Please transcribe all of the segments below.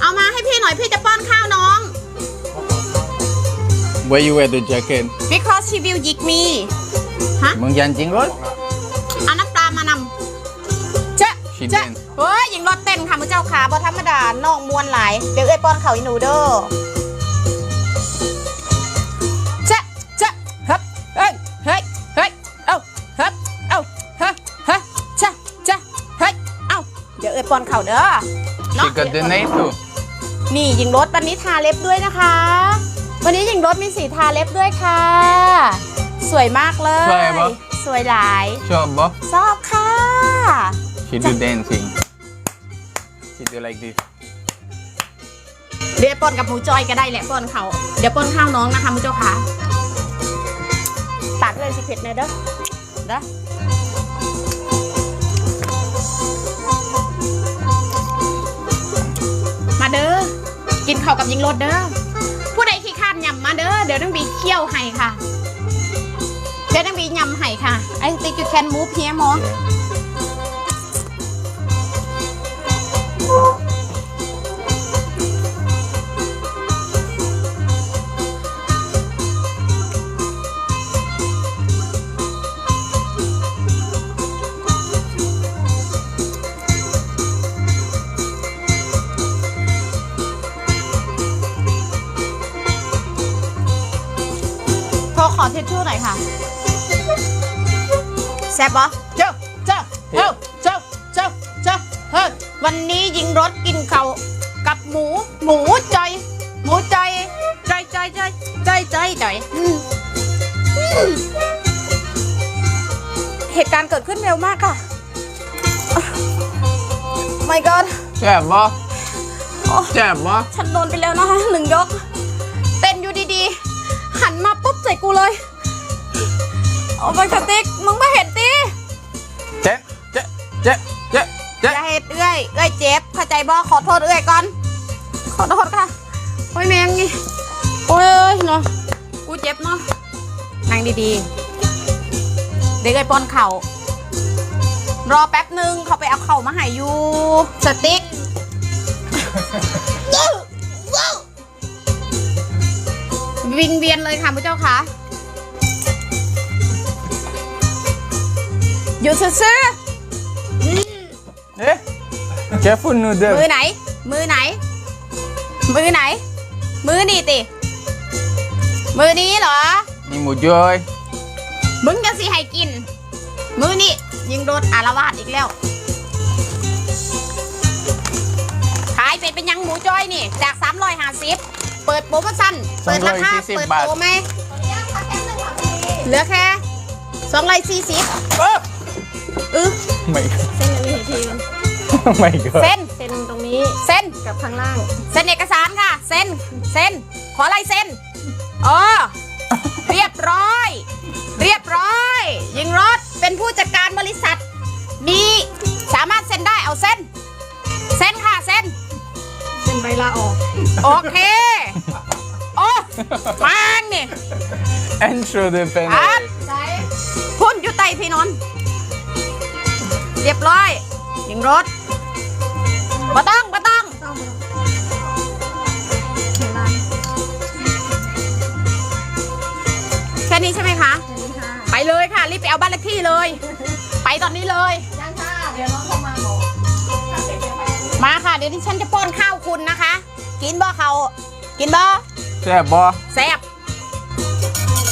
เอามาให้พี่หน่อยพี่จะป้อนข้าวน้อง Where you wear the jacket because she will yick me ฮะ มึงยันจริงรถ เอาน้ำตามานำเจ๊ะ She เจ๊ะ dance เฮ้ยยิงรถเต้นค่ะมือเจ้าขาบ่ธรรมดาน้องมวนหลายเดี๋ยวเอ้ยป้อนเขาอีหนูเด้อเจ๊ะเจ๊ะเฮ้ยเฮ้ยเฮ้ยเฮ้ยเอ้าเฮ้ยเอ้าเฮ้ยเฮ้ยเจ๊ะเจ๊ะเฮ้ยเอ้าเดี๋ยวเอ้ยป้อนเขาเด้อ She got the name too นี่ยิงรถวันนี้ทาเล็บด้วยนะคะ วันนี้ยิงรถมีสีทาเล็บด้วยค่ะ สวยมากเลย สวยปะ สวยหลาย ชอบบ่ ชอบค่ะ She do dancing She do like this เดี๋ยวป้อนกับหมูจอยก็ได้แหละป้อนเขา เดี๋ยวป้อนข้าวน้องนะคะมุเจ้าค่ะตักเลยสิเผ็ดหน่อยเด้อเด้อ กินข้าวกับยิงรถเด้อผู้ใดขี้ข้านยำมาเด้อเดี๋ยวต้องบีเคี่ยวให้ค่ะเดี๋ยวต้องบียำให้ค่ะ I think you can move here more ทรขอเทชชู่หน่อยค่ะแซ่บปะเจ้าเจ้าเจ้าเจ้าเจ้าเจ้าเฮ้ยวันนี้ยิงรถกินเขาวกับหมู หมูจอยหมูจอยจอยจอยจอยจอยจอยจอยอืมอืมเหตุการณ์เกิดขึ้นเร็วมากค่ะ my god แซ่บบ่แซ่บบ่ฉันโดนไปแล้วนะคะหนึ่งยก ส่กูเลยเอาไปสติ๊กมึงไม่เห็นตีเจ๊เจ๊เจ๊เจ๊เจ๊อย่าเห็ดเอื้อยเอื้อยเจ็บเข้าใจบ่ขอโทษเอื้อยก่อน ขอโทษค่ะโอ้ยแมงนี่โอ้ยเนาะกูเจ็บเนาะนั่งดีๆ เด็กไอ้ป้อนเข่ารอแป๊บหนึ่งเขาไปเอาเข่ามาให้อยู่สติ๊ก วิงเวียนเลยค่ะพระเจ้าค่ะอยู่ซื่อๆอืมเอ๊ะ careful มือ noodle ไหน มือไหน มือไหน มือนี่ติ มือนี้เหรอ นี่หมูจอยมึงจะสิให้กิน มือนี่ยิงโดนอารวาสอีกแล้ว ขายเป็นเป็นยังหมูจ้อยนี่ จาก 350 เปิดโปรโมชั่นเปิดราคา240เปิดบาทโปรไหมเหลือแค่240เอ้ออึ๊ไม่เส้นอันนี้ทีไม่ก็เซ็นเส้นตรงนี้เซ็นกับข้างล่างเซ็นเอกสารค่ะเซ็นเซ็นขอลายเซ็นอ๋อเรียบร้อย เรียบร้อยยิงรถเป็นผู้จัดการบริษัท มีสามารถเซ็นได้เอาเซ็นเซ็นค่ะเซ็นเส้นใบลาออก โอเค โอ้มางนี่ and show the pen ครับใช่พุ่นอยู่ไตพี่นนท์เรียบร้อยยิงรถบ่ต้องบ่ต้องต้องเห็นลายแค่นี้ใช่ไหมคะแค่นี้ค่ะไปเลยค่ะ รีบไปเอาบ้านเลขที่เลย ไปตอนนี้เลยยังค่ะ เดี๋ยวน้องเข้ามาบอกถ้าเสร็จเดี๋ยวไปมาค่ะ เดี๋ยวที่ฉันจะป้อนข้าวคุณนะคะ กินบ่เขา กินบ่แซ่บบ่แซ่บ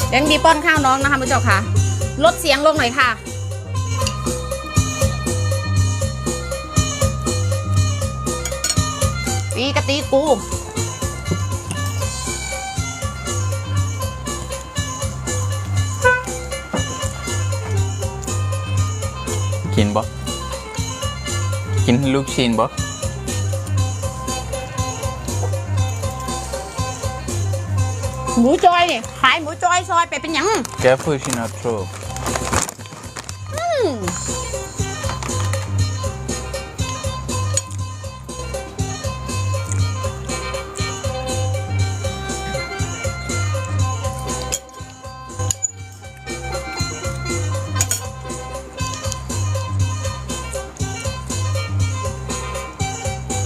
เดี๋ยวดีป้อนข้าวน้องนะคะมุณเจ้าค่ะ ลดเสียงลงหน่อยค่ะ ตีกะตีกูกินบ่กินลูกชิ้นบ่ หมูจอยเนี่ยขายหมูจอยซอยไปเป็นหยัง careful she not throw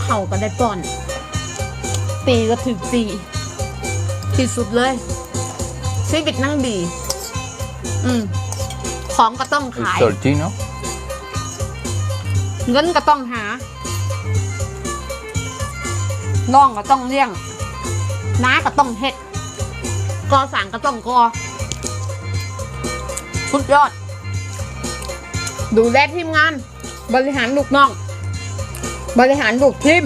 เขาก็ได้ป้อน ตีก็ถึงตี ที่สุดเลยชีวิตนั่งดี อืม ของก็ต้องขาย Salty, no? เงินก็ต้องหา น้องก็ต้องเลี้ยง น้าก็ต้องเฮ็ดกอสั่งก็ต้องกอสุดยอด ดูแลทีมงาน บริหารลูกน้อง บริหารลูกทีม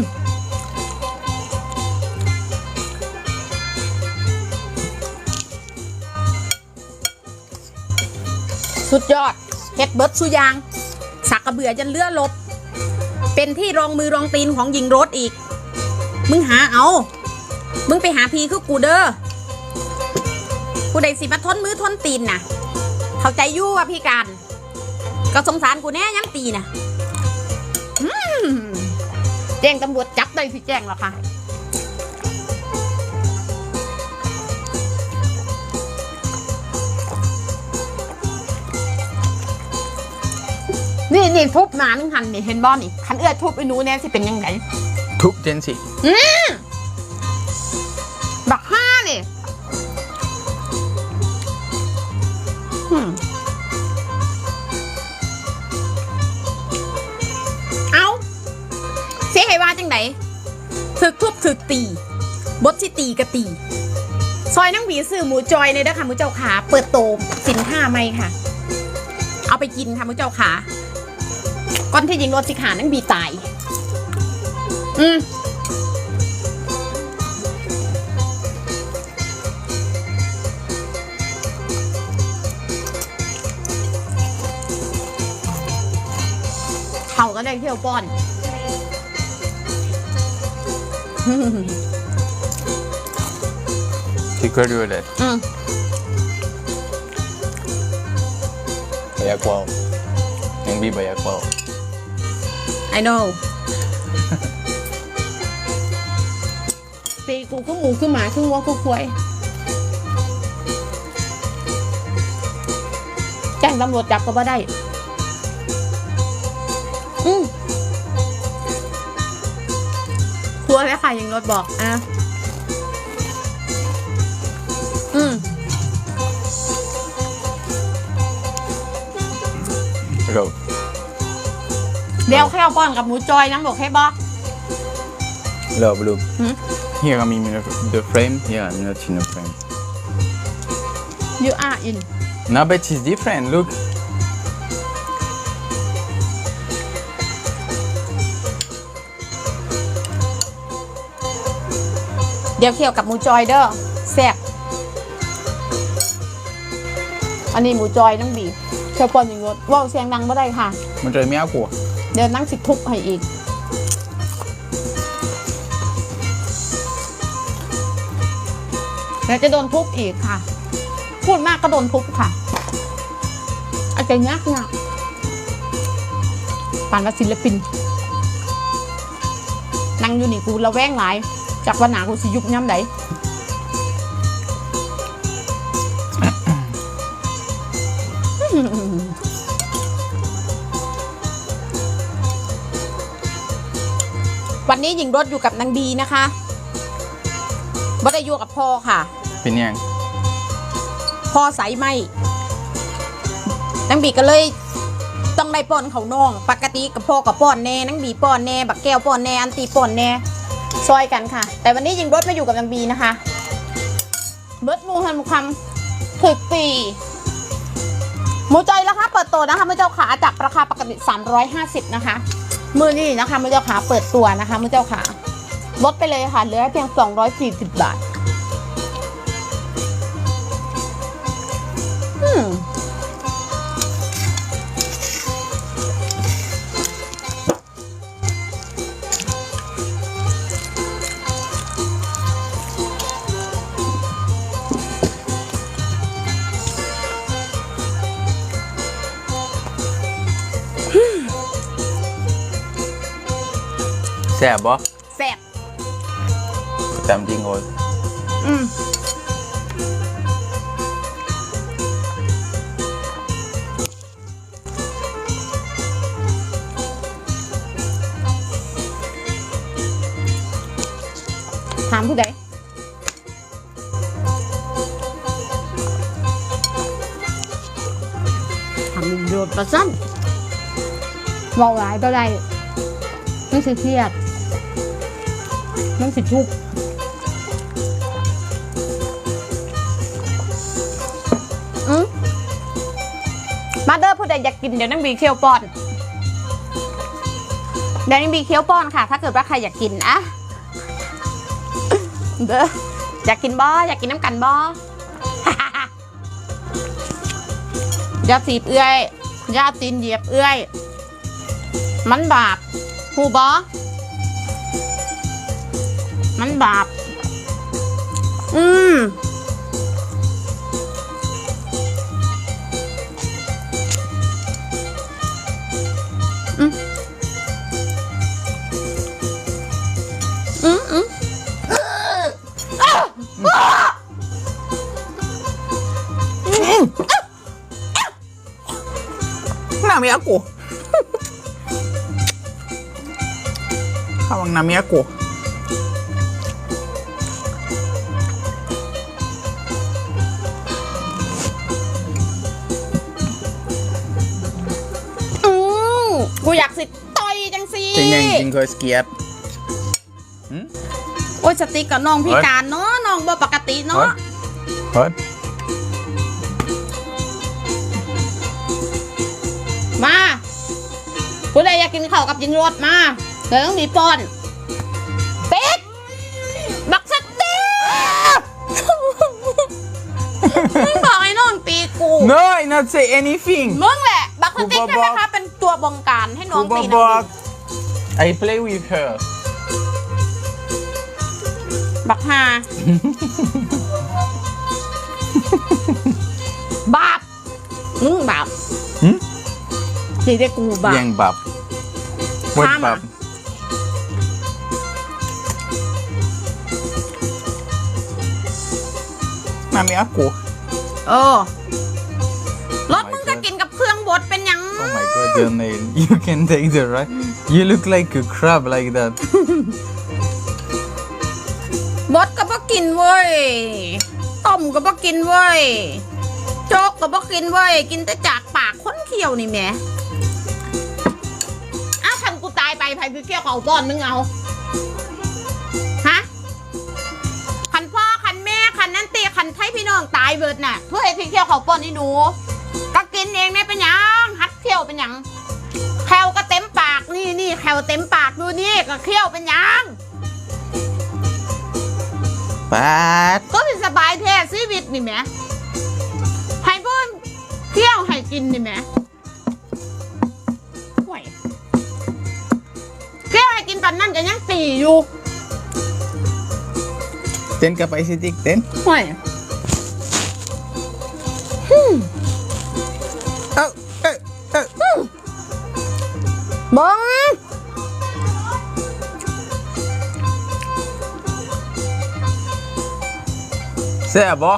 สุดยอดเฮ็ดเบิร์ดสุยาง สักกระเบือยันเลือลบ เป็นที่รองมือรองตีนของหญิงรถอีก มึงหาเอา มึงไปหาพีคือกูเด้อกูได้สิมาทนมือทนตีนน่ะ เข้าใจยู่ว่าพี่การ ก็สงสารกูแน่ย้ำตีน่ะแจ้งตำรวจจับได้สิแจ้งหรอคะ นี่นี่ทุบหนาหนึ่งหันนี่เห็นบ่นี่คันเอื้อทุบไอ้หนูเนี่ยสิเป็นยังไง Tup den sig. บักห้าเนี่ยอืมเอาเสียให้ว่าจังไหนถึกทุบถึกตีบดที่ตีกะตี ซอยนังหวีซื้อหมูจอยเลยเด้อค่ะหมูเจ้าขา เปิดโตมสินค้าไหมค่ะ เอาไปกินค่ะหมูเจ้าขา ก่อนที่ยิงรถสิขานังบีตายอืมเขาก็ได้เที่ยวป้อน Tycker du eller? อืม Banyak wow. Yang bi banyak wow. I know ปีกูก็หมูคือหมาคือวัวคือควายแจ้งตำรวจจับก็บ่ได้ อืมทัวแล้วค่ะยังรถบอกอะอืม ดี๋ยวแค่เอาป้อนกับหมูจอยน้ำบอกให้บอก Love loop. Mm. Här har vi mina, the frame. Här är mina chino frame. you are in No, but it's different. Look. เดี๋ยวเคี่ยวกับหมูจอยเด้อแซ่บอันนี้หมูจอยน้ำบีเคี่ยวป้อนอย่างรถว่าวเสียงดังไม่ได้ค่ะ Man tror mer på. เเดี๋ยวนั่งสิทุบให้อีกแล้วจะโดนทุบอีกค่ะ พูดมากก็โดนทุบค่ะ อาจจะยากงากปานว่าศิลปิน นั่งอยู่นี่กูระแวงหลาย จากวันหนากูสิยุบย่ำได วันนี้หญิงรถอยู่กับนางดีนะคะบ่ได้อยู่กับพ่อค่ะ Fin yang. พ่อใสไหมนางบีก็เลยต้องได้ป้อนเขาน้อง ปกติกับพ่อกับป้อนแน่นางบีป้อนแน่บักแก้วป้อนแน่อันตีป้อนแน่ซอยกันค่ะ แต่วันนี้ยิงรถมาอยู่กับนางบีนะคะ เบิร์ดมูฮันคำถึกปีหมูใจราคาเปิดตัวนะคะมือเจ้าขาจากราคาปกติ 350 นะคะ มือนี่นะคะมือเจ้าขาเปิดตัวนะคะมือเจ้าขาลดไปเลยค่ะเหลือเพียง 240 บาท อืม Säb ba? แซ่บ Stäm din håll. อืมทถามผู้ใดทำโดดประสั้นเมาหลายก็ได้มันสิเครียด มันสิทุกอืมมาเด้อผู้ใดอยากกินเดี๋ยวนั่งบีเคียวป้อน เดี๋ยวนั่งบีเคียวป้อนค่ะ ถ้าเกิดว่าใครอยากกินอะเด้ออยากกินบออยากกินน้ำกันบอยาสีเอื้อยยาตีนเหยียบเอื้อย มันบาปหูบอ มันบาป อืมอืมอืมอืม Nami aku. Hawang nami aku. อื จังสิ Ting yang ting ko skiat. โอ้ยสติกกับน้องพิการเนาะน้องบ่ปกติเนาะ What? มาผู้ใดอยากกินข้าวกับจิงรวดมาเดี๋ยวต้องมีป้อนเป็ดบักสติกมึงบอกไอ้น้องตีกู No, I not say anything. มึงแหละ บักสติกกูใช่บไหมอกคะเป็นตัวบงการให้น้องตีน้อง Kubabak. I play with her. บักฮาบาปมึงบาป Hmm? นี่ได้กูบาป Yang bab. What Sama. bab? Nami aku. เออรถมึงก็กินกับเครื่องบดเป็นหยัง Oh my god, your nail. You can take the right. You look like a crab like that. บดก็บ่กินเว้ย ต้มก็บ่กินเว้ย โจ๊กก็บ่กินเว้ย กินแต่จากปากคนเคี้ยวนี่แหม่อ้าวคันกูตายไปไผคือเคี้ยวเขาก้อนมึงเอา ฮะ คันพ่อคันแม่คันนั่นเตียคันไทยพี่น้องตายเบิดน่ะเพื่อให้พี่เคี้ยวเขาป้อนนี่หนูก็กินเองเนี่เป็นหยังฮัดเคี้ยวเป็นหยังแควก็เต แควเต็มปากดูนี่ก็เคี้ยวเป็นหยัง But ก็เป็นสบายแท้ชีวิตนี่แหมให้เพิ่นเที่ยวให้กินนี่แหมห่วยเที่ยวให้กินปันนั่นจะยังตีอยู่ ten capacity ten. ห่วย Saya bo.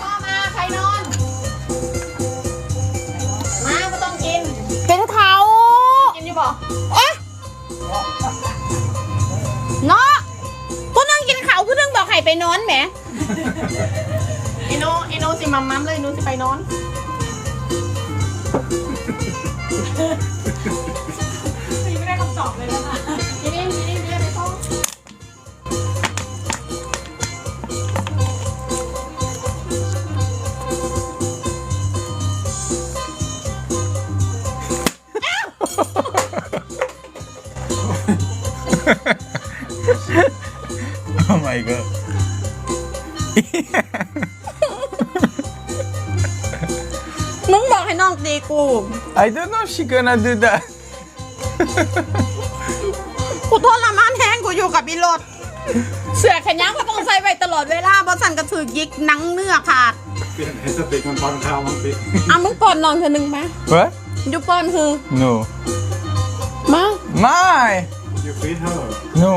พ่อมาใครนอน มาก็ต้องกินเป็นเขากินอยู่บ่เอ๊ะเนาะกูนั่งกินเขาวกูนั่งบอกให้ไปนอนแหมอีโนอีโนสิมัมมัมเลยอีโนสิไปนอน ไม่ได้คำตอบเลยนะคะ I don't know if she gonna do that. กูทรมานแห้งกูอยู่กับอีรถเสือแขนยาวก็ต้องใส่ไว้ตลอดเวลาเพราะสันกระถือยิกหนังเนื้อขาดเปลี่ยนให้สติกมันป้อนข้าวมั้งสิอะมึงป้อนนอนเธอหนึ่งไหม What? อยู่ป้อนคือ No. มา My. You feed her No.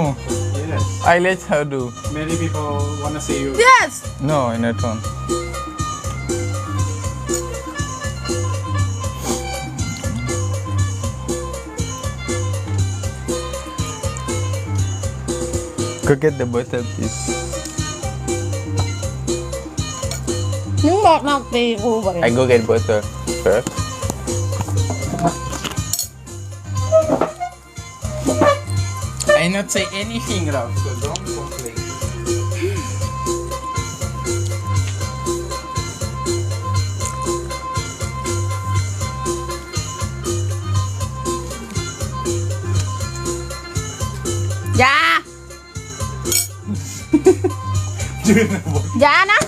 yes I let her do. many people wanna see you yes No, in a tone. Go get the butter, please. มึงบอกน้องตีกูบ่เลย I go get butter first. I not say anything, Ralph, so don't อย่านะ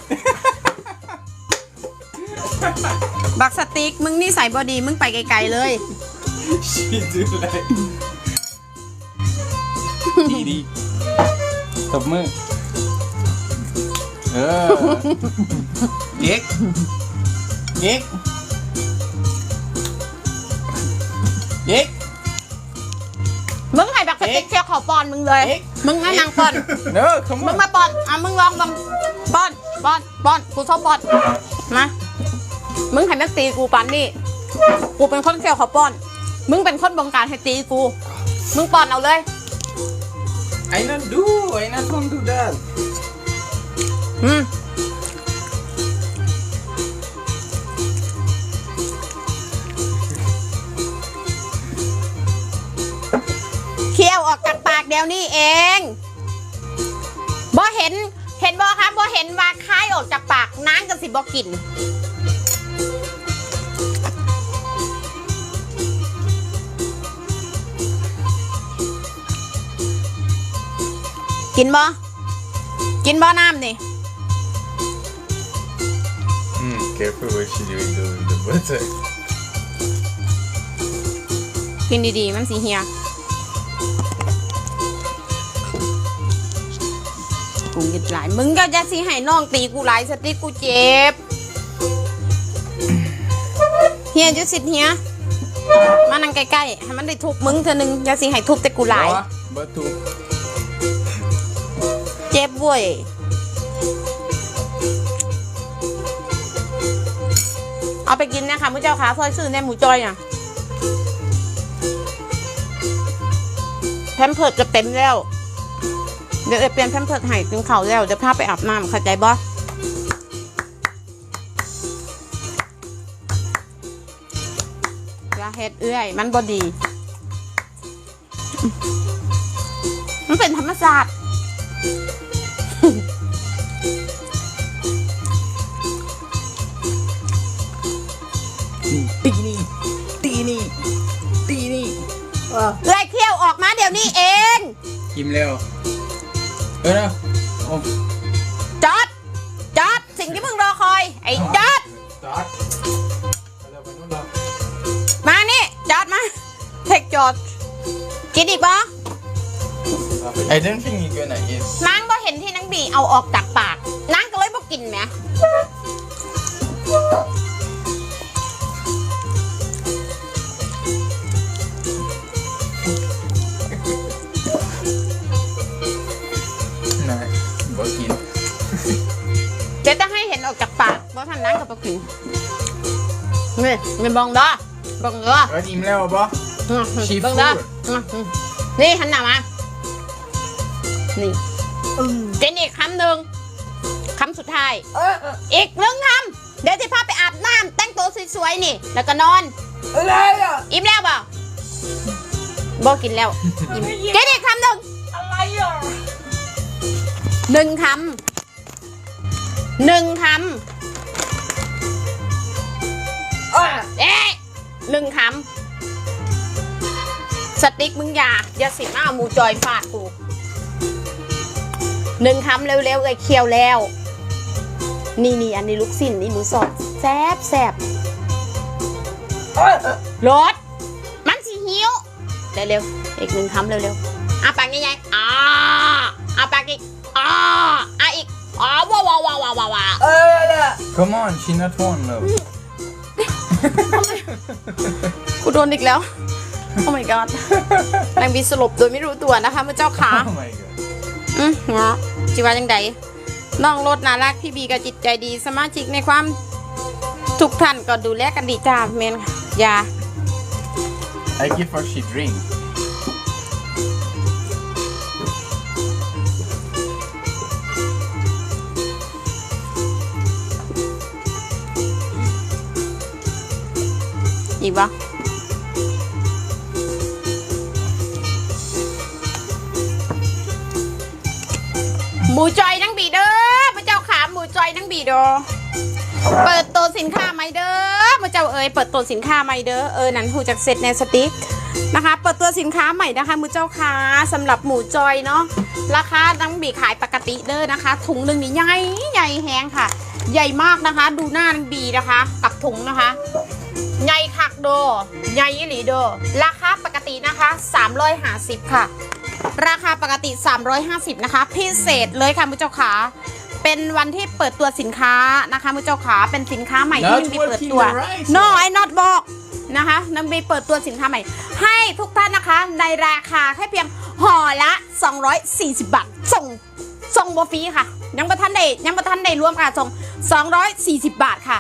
บักสติ๊กมึงนี่ใส่บอดี มึงไปไกลๆเลย She do like. ดีดีตบมือ เออเย็กเย็ก ขอปอนมึงเลยเอ๊ะมึงให้นางปอน No come มึง on มาปอน อะมึงลองบังปอนปอนปอน กูชอบปอน มา มึงให้แม็กตีกูปานนี่ กูเป็นคนเคี้ยวขอปอน มึงเป็นคนบงการให้ตีกู มึงปอนเอาเลย I not do I not want do that อืม เดี๋ยวนี้เองบ่เห็นเห็นบ่ครับบ่เห็นว่าคายออกจากปากน้ำกันสิบ่กินกินบ่กินบ่น้ำนี่ Hmm careful what she doing to the butter กินดีๆ มันสีเฮีย กูกินหลาย มึงก็จะสิให้น้องตีกูหลายสติกกูเจ็บ เฮียจะสิเฮีย มานั่งใกล้ๆให้มันได้ทุบมึงเธอหนึ่งจะสิให้ทุบแต่กูหลาย but to เจ็บเว้ยเอาไปกินนะคะมุเจ้าขาซอยซื้อแน่หมูจอยอะแพมเพิร์ดจะเต็มแล้ว เดี๋ยวเอเปลี่ยนแพมเพิร์ดให้กินข้าวแล้วเดี๋ยวพาไปอาบน้ำเข้าใจบ่อย่าเฮ็ดเอื้อยมันบ่ดี มันเป็นธรรมศาสตร์ตีนี่ ตีนี่ ตีนี่ เอื้อยเขี้ยวออกมาเดี๋ยวนี้เอง กิมเร็ว เออนะโอ้จอดจอดสิ่งที่มึงรอคอย ไอ้จอด Start. Eller vad nu då? มานี่จอดมาเทคจอดกินอีกปะ I don't think you're gonna eat นางบ่เห็นที่นางบีเอาออกจากปากนางก็ ท่านนางก็บ่กินนี่ไม่บองด้บองด้เอออิ่มแล้วปะอืมชีเบิ่งฟู้เด้อดอืมอืมนี่หันหน้ามา นี่กินอีกคำหนึ่งคำสุดท้ายอีกหนึ่งคำเดี๋ยวจะพาไปอาบน้ำแต่งตัวสวยๆนี่ แล้วก็นอนอะไรอะอิ่มแล้วเปล่าบอกินแล้วอิ่มกินอีกคำหนึ่งอะไรอะหนึ่งคำหนึ่งคอะำ เอ๊ะหนึ่งคำสติ๊กมึงอย่าอย่าสิมาเอาหมูจอยฟาดกูหนึ่งคำเร็วๆเลยเคี้ยวแล้ว นี่นี่อันนี้ลูกสิ้นนี่หมูสดแซบแซบเอ้ยรถมันสิหิวเร็วๆอีกหนึ่งคำเร็วๆอะปากใหญ่ๆอ่าอะปากอีกอ่าอะอีกอ่าว้าวว้าวว้าวว้าวว้าวเออล่ะ Come on she not one though กูโดนอีกแล้ว โอ้ my god นางบีสลบโดยไม่รู้ตัวนะคะมื่อเจ้าขา Oh my god อืมเนาะจิว่าจังใดน้องรถน่ารักพี่บีก็จิตใจดี สมาชิกในความทุกท่านก็ดูแลกันดีจ้าเมนค่ะอย่า I give her she drink ปะหมูจอยนั่งบีเด้อพระเจ้าขาหมูจอยนั่งบีเด้อเปิดตัวสินค้าใหม่เด้อพระเจ้าเอ๋ยเปิดตัวสินค้าใหม่เด้อเออนั้นหูจากเซ็ตในสติ๊กนะคะเปิดตัวสินค้าใหม่นะคะมือเจ้าค้าสำหรับหมูจอยเนาะราคานังบีขายปกติเด้อนะคะ ถุงหนึ่งนี่ใหญ่ใหญ่แฮงค่ะ ใหญ่มากนะคะ ดูหน้านังบีนะคะ กับถุงนะคะ ใหญ่คักโดใหญ่อีหลีโด ราคาปกตินะคะ 350 ค่ะ ราคาปกติ 350 นะคะ พิเศษเลยค่ะมุจเจ้าขาเป็นวันที่เปิดตัวสินค้านะคะมุจเจ้าขาเป็นสินค้าใหม่ที่ Not มีเปิดตัว working right no I not บอกนะคะนังบีเปิดตัวสินค้าใหม่ ให้ทุกท่านนะคะในราคาแค่เพียงห่อละ 240 บาทส่ง ส่งบฟรีค่ะ ยังประทันได้ยังประทันได้รวมค่ะส่ง 240 บาทค่ะ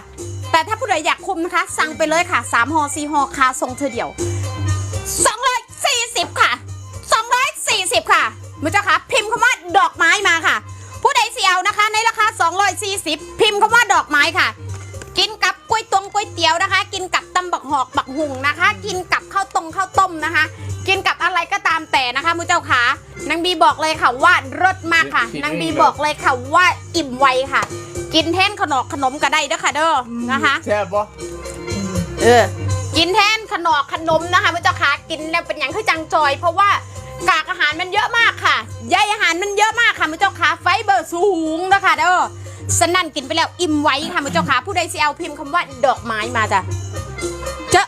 แต่ถ้าผู้ใดอยากคุมนะคะ สั่งไปเลยค่ะ3ห่อ4ห่อคาส่งเธอเดียว 240 ค่ะ 240 ค่ะมือเจ้าค่ะพิมพ์คำว่าดอกไม้มาค่ะ ผู้ใดเสียวนะคะ ในราคา 240 พิมพ์คำว่าดอกไม้ค่ะ กินกับก๋วยตงก๋วยเตี๋ยวนะคะ กินกับตำบักหอกบักหุงนะคะ กินกับข้าวตรงข้าวต้มนะคะ กินกับอะไรก็ตามแต่นะคะมือเจ้าขานางบีบอกเลยค่ะว่ารสมากค่ะนางบีบอกเลยค่ะว่าอิ่มไวค่ะ กินแทนขนมขนมก็ได้เด้อค่ะเด้อนะคะแซ่บปะเออกินแทนขนมขนมนะคะพระเจ้าค่ะกินแล้วเป็นอย่างคือจังจอย เพราะว่ากากอาหารมันเยอะมากค่ะใยอาหารมันเยอะมากค่ะพระเจ้าค่ะไฟเบอร์สูงนะคะเด้อสนั่นกินไปแล้วอิ่มไว้ค่ะพระเจ้าค่ะผู้ใดสิเอาพิมพ์คำว่าดอกไม้มาจ้ะเจะ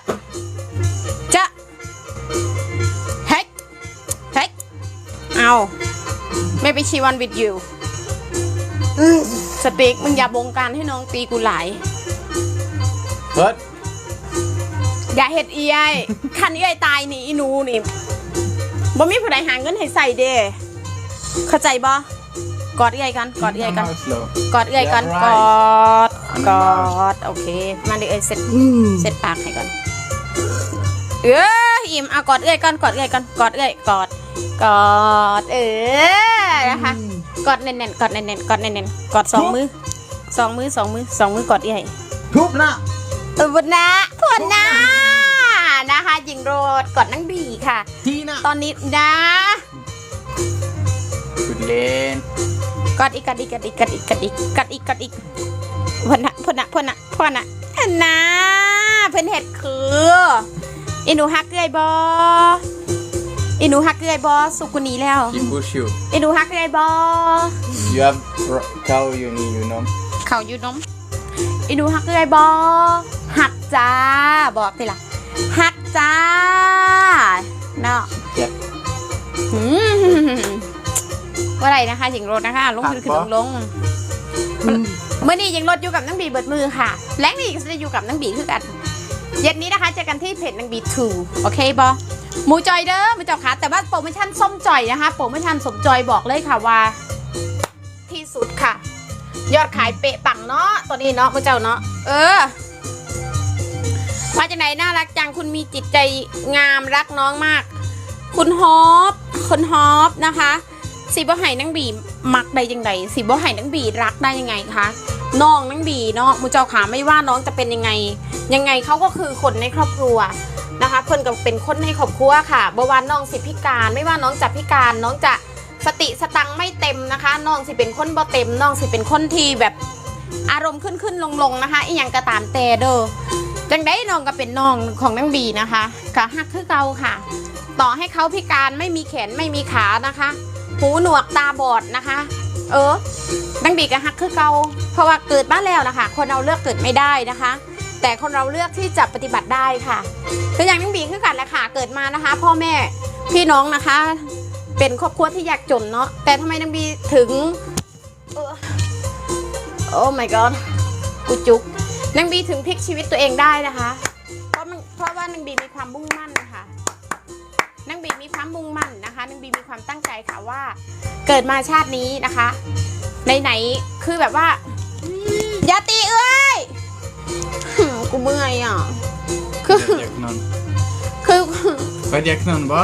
เอาไม่ไปชีวันวิดยูสติ๊กมึงอย่าบงการให้น้องตีกูหลายเฮ้ยอย่าเห็ดเอียยคันเอียยตายนี่อีหนูนี่บ่มีผู้ใดหาเงินให้ใส่เด้เข้าใจบ่กอดเอียยกันกอดเอียยกัน slow กอดเอียยกัน Yeah, ก right. อด I'm กอ not. ดโอเค มาดิเอ้ยเสร็จเสร็จปากให้ก่อน เอออิ่มเอากอดเอ้ยก่อนกอดเอ้ยก่อนกอดเอ้ยกอด กอดเออนะคะ กอดแน่นๆกอดแน่นๆกอดแน่นๆกอดสองมือสองมือสองมือสองมือกอดเอ้ยทุบนะเออวันนะคนนะนะคะหญิงโรดกอดนั่งบีค่ะ ทีนะตอนนี้นะคุณเล่นกอดอีกกอดอีกกอดอีกกอดอีกกอดอีกกอดอีกกอดอีกพ่นนะพ่นนะพ่นนะพ่นนะอันนะเพิ่นเห็ดคืออีหนูฮักเกยบอ อีหนูฮักเกยบอสุกุนีแล้ว He push you อีหนูฮักเกยบอ you have r- cow you need you know เขาอยู่นมอีหนูฮักเกยบอหักจ้าบอกสิล่ะหักจ้าเนาะ Yep อืมว่าไรนะคะหญิงรถนะคะ ลงคือคือลงลงเมื่อนี้หญิงรถอยู่กับนังบีเบิดมือค่ะและนี่ก็จะอยู่กับนังบีคือกัน เย็นนี้นะคะเจอกันที่เพจนังบีทูโอเคบอหมูจอยเด้อหมูจอยค่ะแต่ว่าโปรโมชั่นส้มจอยนะคะ โปรโมชั่นสมจอยบอกเลยค่ะว่า ที่สุดค่ะ ยอดขายเปะปังเนาะตัวนี้เนาะหมูเจ้าเนาะเออมาจากไหนน่ารักจังคุณมีจิตใจงามรักน้องมาก คุณฮอปคุณฮอปนะคะสีบ่ไห่นังบีมักได้ยังไงสีบ่ไห่นังบีรักได้ยังไงคะน้องนังบีเนาะมูเจ้าขาไม่ว่าน้องจะเป็นยังไง ยังไงเขาก็คือคนในครอบครัวนะคะเพิ่นก็เป็นคนในครอบครัวค่ะบ่ว่าน้องสิพิการ ไม่ว่าน้องจะพิการน้องจะสติสตังไม่เต็มนะคะน้องสิเป็นคนบ่เต็มน้องสิเป็นคนที่แบบอารมณ์ขึ้นขึ้นลงลงนะคะอีหยังก็ตามแต่เด้อจังได้น้องก็เป็นน้องของนังบีนะคะก็ฮักคือเก่าค่ะ ต่อให้เขาพิการไม่มีแขนไม่มีขานะคะหูหนวกตาบอดนะคะ เออดังบีกับฮักคือเก่าเพราะว่าเกิดมาแล้วนะคะ คนเราเลือกเกิดไม่ได้นะคะ แต่คนเราเลือกที่จะปฏิบัติได้ค่ะคืออย่างดังบีคือกันแหละค่ะ เกิดมานะคะ พ่อแม่พี่น้องนะคะ เป็นครอบครัวที่ยากจนเนาะแต่ทำไมดังบีถึงโอ้ my god กูจุกนังบีถึงพลิกชีวิตตัวเองได้นะคะ เพราะมันเพราะว่านังบีมีความมุ่งมั่นนะคะนางบีมีความมุ่งมั่นนะคะนางบีมีความตั้งใจค่ะว่า เกิดมาชาตินี้นะคะ ในไหนคือแบบว่าอย่าตีเอ้ย กูเมื่อยอะ คืออยากนอนคือไปอยากนอนบ่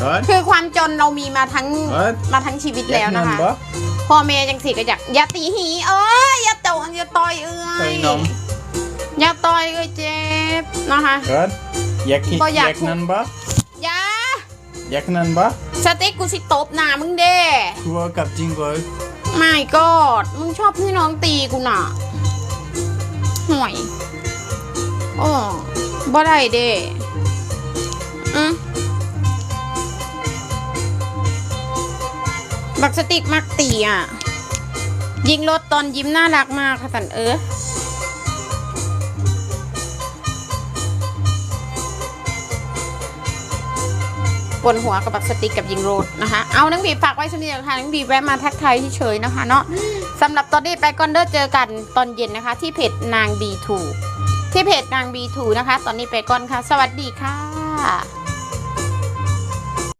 เฮ้ยคือความจนเรามีมาทั้งเฮ้ยมาทั้งชีวิตอยาแล้กวนอนะนคะบ่พ่อแม่จังสิก็อยากอย่าตีหีเอ้ยอย่าโตอย่าต่อยเอ้ใส่ยนมอย่าต่อยเอ้ยเจ็นะคะ Rad. Jak, Vad jag- jak nan ba? อยา Jak nan ba? สติ๊กกูสิตบหน้ามึงเด้ Kua kap jingo. ไม่กอดมึงชอบพี่น้องตีกูน่ะ ห่วยโอ้บ่ได้เด้อืมบักสติกมักตีอะ ยิงรถตอนยิ้มน่ารักมากค่ะสันเออ นหัวกับบักสติกกับยิงโรดนะคะ เอานังบีฝากไว้สำหรับค่ะนังบีแวะมาทักทายเฉยๆนะคะเนาะสำหรับตอนนี้ไปก่อนเด้อเจอกันตอนเย็นนะคะ ที่เพจนางบีทูที่เพจนางบีทูนะคะ ตอนนี้ไปก่อนค่ะ สวัสดีค่ะ